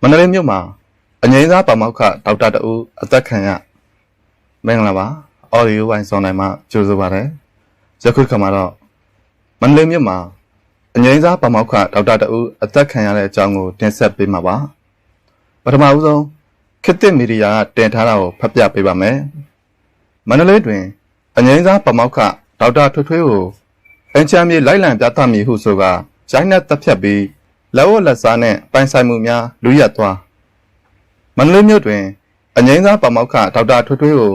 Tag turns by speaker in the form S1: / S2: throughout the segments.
S1: မန္တလေးမြို့မှာအငိမ့်စားပါမောက္ခဒေါက်တာတူအသက်ခံရမင်္ဂလာပါအော်ဒီယိုဝိုင်းစောင်းနိုင်မှကြိုဆိုပါရစေယခုခါမှာတော့မန္တလေးမြို့မှာအငိမ့်စားပါမောက္ခဒေါက်တာတူအသက်ခံရတဲ့အကြောင်းကိုတင်ဆက်ပေးမှာပါပထမဦးဆုံးခေတ်သစ်မီဒီယာကတင်ထားတာကိုဖတ်ပြပေးပါမယ်မန္တလေးတွင်အငိမ့်စားပါမောက္ခဒေါက်တာထွေးထွေးကိုအင်ချမ်းမြေလိုက်လံပြသမည်ဟုဆိုကာရိုင်းနှက်တပ်ဖြတ်ပြီး လက်ဝတ်လက်စားနှင့်ပိုင်ဆိုင်မှုများလူရက်သွားမန္တလေးမြို့တွင်အငိမ့်စားပါမောက္ခဒေါက်တာထွေးထွေးကို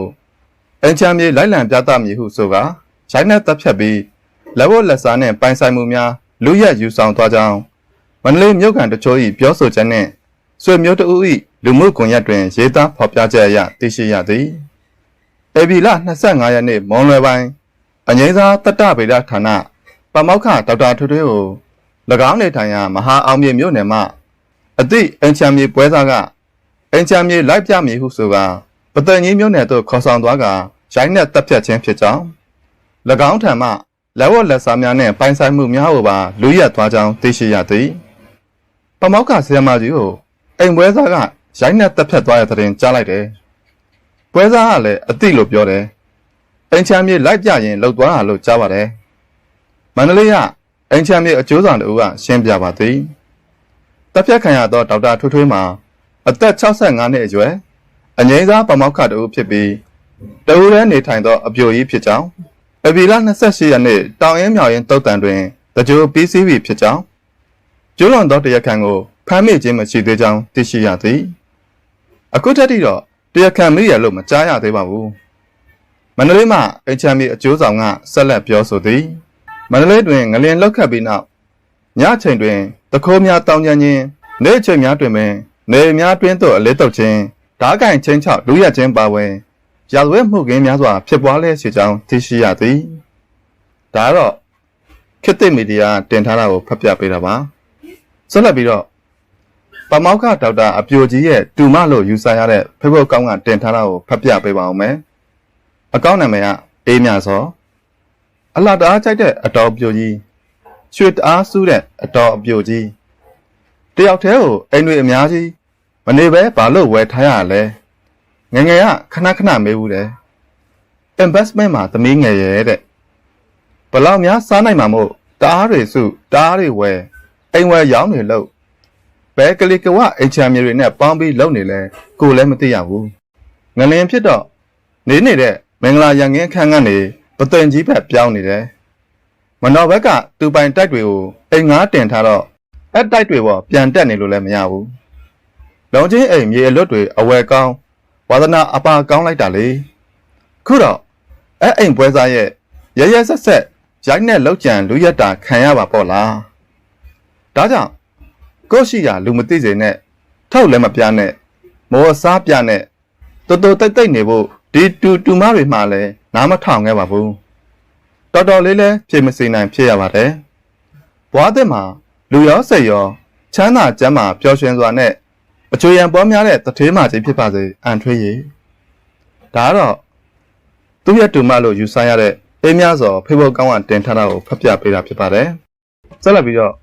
S1: အင်ချမ်းမြေလိုက်လံပြသမည်ဟုဆိုကာရိုင်းနှက်တပ်ဖြတ်ပြီးလက်ဝတ်လက်စားနှင့်ပိုင်ဆိုင်မှုများလူရက်ယူဆောင်သွားကြောင်းမန္တလေးမြို့ကန်တချို့၏ပြောဆိုချက်နှင့်ဆွေမျိုးတဦး၏လူမှုကွန်ရက်တွင်ရေးသားဖော်ပြချက်အရသိရှိရသည်ဧပြီလ25ရက်နေ့မွန်လွယ်ပိုင်းအငိမ့်စားတတ္တဗေဒဌာနပမောက္ခဒေါက်တာထွေးထွေးကို၎ င်းနေထိုင်ရာမဟာအောင်မြေမြို့နယ်မှအသည့်အင်ချမ်းမြေပွဲစားကအင်ချမ်းမြေလိုက်ပြမည်ဟုဆိုကာပတန်ကြီးမြို့နယ်သို့ခေါ်ဆောင်သွားကရိုင်းနှက်တပ်ဖြတ်ခြင်းဖြစ်ကြောင်း၎င်းထံမှလက်ဝတ်လက်စားများနှင့်ပိုင်ဆိုင်မှုများကိုပါလူရက်သွားကြောင်းသိရှိရသည်ပမောက္ခဆီယမကြီးကိုအိမ်ပွဲစားကရိုင်းနှက်တပ်ဖြတ်သွားတဲ့တဲ့တင်ကြားလိုက်တယ်ပွဲစားကလည်းအသည့်လို့ပြောတယ်အင်ချမ်းမြေလိုက်ပြရင်လှုပ်သွားတာလို့ကြားပါတယ်မန္တလေးက အင်ချမ်းမြေအကျိုးဆောင်တူကရှင်းပြပါသည်တပ်ဖြတ်ခံရသောဒေါက်တာထွေးထွေးမှာအသက်65နှစ်အရွယ်အငိမ့်စားပမောက္ခတူဖြစ်ပြီးတဦးတည်းနေထိုင်သောအပြိုကြီးဖြစ်ကြောင်းအဗီလာ28ရက်နေ့တောင်ရင်းမြောင်ရင်းတုတ်တန်တွင်တကြိုပြီးစီးပြီဖြစ်ကြောင်းကျိုးလွန်သောတရားခံကိုဖမ်းမိခြင်းမရှိသေးကြောင်းသိရှိရသည်အခုထက်ထိတော့တရားခံမိရလို့မကြားရသေးပါဘူးမန္တလေးမှာအင်ချမ်းမြေအကျိုးဆောင်ကဆက်လက်ပြောဆိုသည် မန္တလေးတွင်ငလျင်လောက်ခတ်ပြီးနောက်ညချိန်တွင်တခိုးများတောင်းကျမ်းခြင်းနေ့ချိန်များတွင်ပင်နေများတွင်သို့အလေးတုပ်ခြင်းဓားကင်ချင်းချောက်လူရက်ခြင်းပါဝင်ရာဇဝဲမှုခင်းများစွာဖြစ်ပွားလျက်ရှိကြောင်းသိရှိရသည်ဒါကတော့ခေတ်သစ်မီဒီယာတင်ထားတာကိုဖတ်ပြပေးတာပါဆက်လက်ပြီးတော့ပမောက္ခဒေါက်တာအပြိုကြီးရဲ့တူမလို့ယူဆရတဲ့ဖေဖော်ကောင်းကတင်ထားတာကိုဖတ်ပြပေးပါအောင်မယ်အကောင့်နာမည်ကအေးမြစော အလှတအားကြိုက်တဲ့အတော်ပြိုကြီးရွှေတအားစူးတဲ့အတော်အပြိုကြီးတယောက်တည်းကိုအိမ်တွေအများကြီးမနေပဲဘာလို့ဝယ်ထားရလဲငယ်ငယ်ကခဏခဏမေးဘူးတယ် investment မှာသမီးငယ်ရဲ့တဲ့ဘလောက်များစားနိုင်မှာမို့တအားတွေစုတအားတွေဝယ်အိမ်ဝယ်ရောင်းတွေလို့ဘဲကလေးကဝအိမ်ချမ်းမြေတွေနဲ့ပေါင်းပြီးလုပ်နေလဲကိုလည်းမသိရဘူးငလင်ဖြစ်တော့နေနေတဲ့မင်္ဂလာရန်ငင်းခန်းကနေပ သိမ်ကြီးဘက်ပြောင်းနေတယ်မနောဘက်ကသူပိုင်တိုက်တွေကိုအိမ်ငါးတင်ထားတော့အဲ့တိုက်တွေပေါ်ပြန်တက်နေလို့လည်းမရဘူးလုံချင်းအိမ်မြေအလွတ်တွေအဝယ်ကောင်းဝါသနာအပါကောင်းလိုက်တာလေခုတော့အဲ့အိမ်ပွဲစားရဲ့ရရဆက်ဆက်ရိုက်နဲ့လောက်ကြံလူရက်တာခံရပါပေါ့လားဒါကြောင့်ကိုယ့်ရှိရာလူမသိစေနဲ့ထောက်လည်းမပြနဲ့မောစားပြနဲ့တော်တော်တိတ်တိတ်နေဖို့ဒီတူတူမတွေမှလည်း နားမထောင်ခဲ့ပါဘူးတော်တော်လေးလဲဖြည့်မစိနိုင်ဖြစ်ရပါတယ်ဘွားတဲ့မှာလူရောစိတ်ရောချမ်းသာကျမ်းမာပျော်ရွှင်စွာနဲ့အချွေရန်ပေါ်များတဲ့တထေးမာကြီးဖြစ်ပါစေအန်ထွေးရီဒါကတော့သူ့ရဲ့တူမလို့ယူဆရတဲ့အေးများစွာဖေဖို့ကောင်းကတင်ထားတာကိုဖတ်ပြပေးတာဖြစ်ပါတယ်ဆက်လက်ပြီးတော့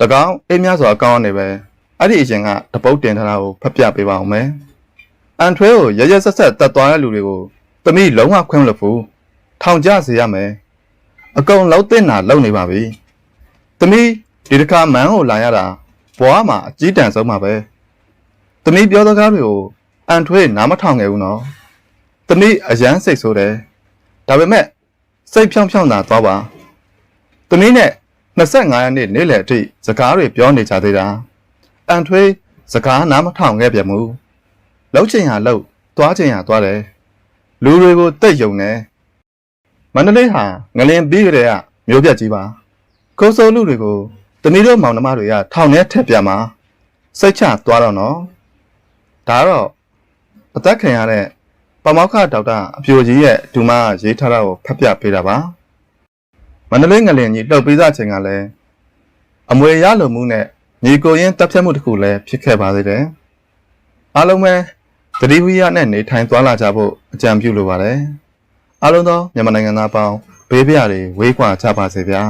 S1: ၎င်းအေးများစွာကောင်းကနေပဲအဲ့ဒီအရင်ကတပုတ်တင်ထားတာကိုဖတ်ပြပေးပါအောင်မယ်အန်ထွဲကိုရရဆက်ဆက်တတ်သွားတဲ့လူတွေကို သမီးလုံးဝခွင့်မလို့ဘူးထောင်ကြစေရမယ်အကုန်လုံးတင်တာလုံနေပါပြီသမီးဒီတစ်ခါမန်းကိုလာရတာဘွားမှာအကြီးတန်းဆုံးပါပဲသမီးပြောစကားတွေကိုအန်ထွေးနားမထောင်ခဲ့ဘူးနော်သမီးအရန်စိတ်ဆိုးတယ်ဒါပေမဲ့စိတ်ဖြောင်းဖြောင်းသာသွားပါသမီးနဲ့25ရက်နေ့နေ့လယ်အထိစကားတွေပြောနေကြသေးတာအန်ထွေးစကားနားမထောင်ခဲ့ပြန်ဘူးလှုပ်ချင်ရလှုပ်သွားချင်ရသွားတယ် လူတွေကိုတိတ်ယုံတယ်မန္တလေးဟာငလင်ပြီးကြတဲ့ကမျိုးပြတ်ကြီးပါခိုးဆိုးလူတွေကိုတမီးတို့မောင်နှမတွေကထောင်ထဲထက်ပြမှာစိတ်ချသွားတော့နော်ဒါတော့အသက်ခံရတဲ့ပမောက္ခဒေါက်တာအပြိုကြီးရဲ့ဒူမကရေးထားတာကိုဖတ်ပြပေးတာပါမန္တလေးငလင်ကြီးလှုပ်ပြီးသားချိန်ကလည်းအမွေရလိုမှုနဲ့ညီကိုရင်းတပ်ဖြတ်မှုတစ်ခုလည်းဖြစ်ခဲ့ပါသေးတယ်အားလုံးပဲ သတိဝိရနဲ့နေထိုင်သွားလာကြဖို့အကြံပြုလိုပါတယ်အားလုံးသောမြန်မာနိုင်ငံသားပေါင်းဘေးပြားတွေဝေးကွာကြပါစေဗျာ